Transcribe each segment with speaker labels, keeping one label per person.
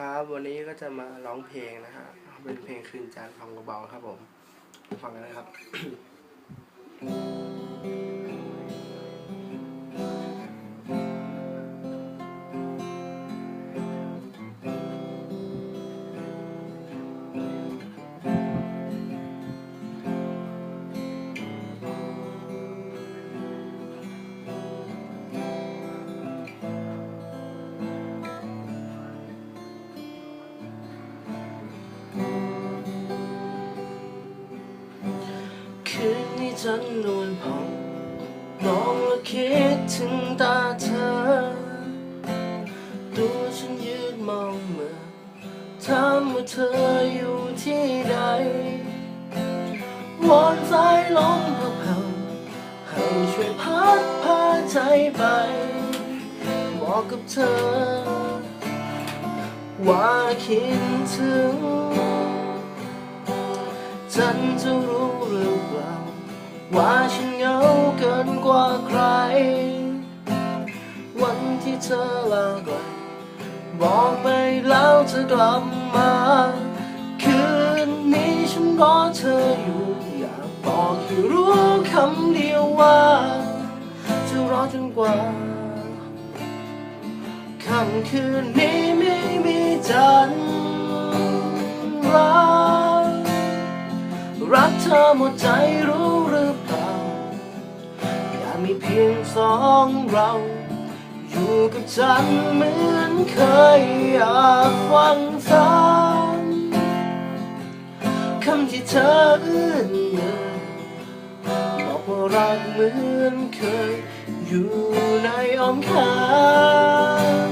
Speaker 1: ครับวันนี้ก็จะมาร้องเพลงนะฮะเป็นเพลงคืนจานฟังเบาๆครับผมฟังกันนะครับ คืนนี้ฉันนวลผ่องมองและคิดถึงตาเธอตัวฉันยืนมองเมื่อถามว่าเธออยู่ที่ใดวอนสายลมเผาๆให้ช่วยพัดพาใจไปบอกกับเธอ ว่าคิดถึง ฉันจะรู้หรือเปล่า ว่าฉันเหงาเกินกว่าใคร วันที่เธอลาไกลบอกไปแล้วจะกลับมา คืนนี้ฉันรอเธออยู่อยากบอกให้รู้คำเดียวว่า จะรอจนกว่าค่ำคืนนี้ไม่มีจันทร์ อหมดใจรู้หรือเปล่า อยากมีเพียงสองเรา อยู่กับฉันเหมือนเคยอยากฟังซ้ำคำที่เธอเอื้อนเอ่ยบอกว่ารักเหมือนเคย อยู่ในอ้อมแขน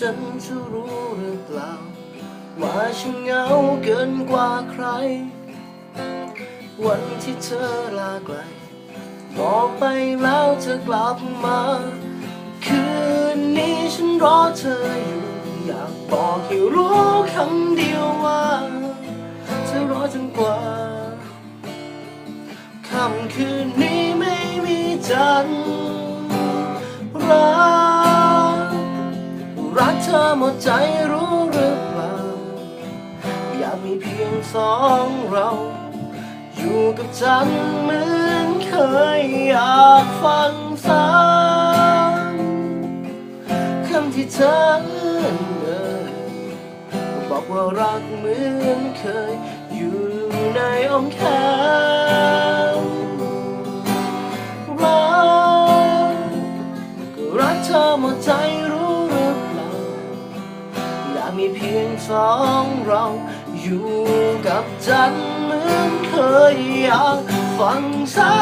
Speaker 1: ฉันจะรู้หรือเปล่า ว่าฉันเหงาเกินกว่าใคร วันที่เธอลาไกล บอกไปแล้วเธอกลับมา คืนนี้ฉันรอเธออยู่ อยากบอกให้รู้คำเดียวว่า ใจรู้หรือเปล่า อยากมีเพียงสองเรา อยู่กับฉันเหมือนเคยอยากฟังซ้ำคำที่เธอเอื้อนเอ่ยบอกว่ารักเหมือนเคย อยู่ในอ้อมแขนรักก็รักเธอหมดใจ เพียงสองเราอยู่กับฉันเหมือนเคยอยากฟังซ้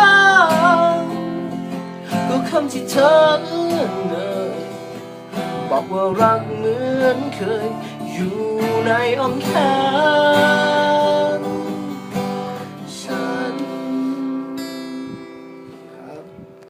Speaker 1: ำก็คำที่เธอเอื้อนเอ่ยบอกว่ารักเหมือนเคยอยู่ในอ้อมแขน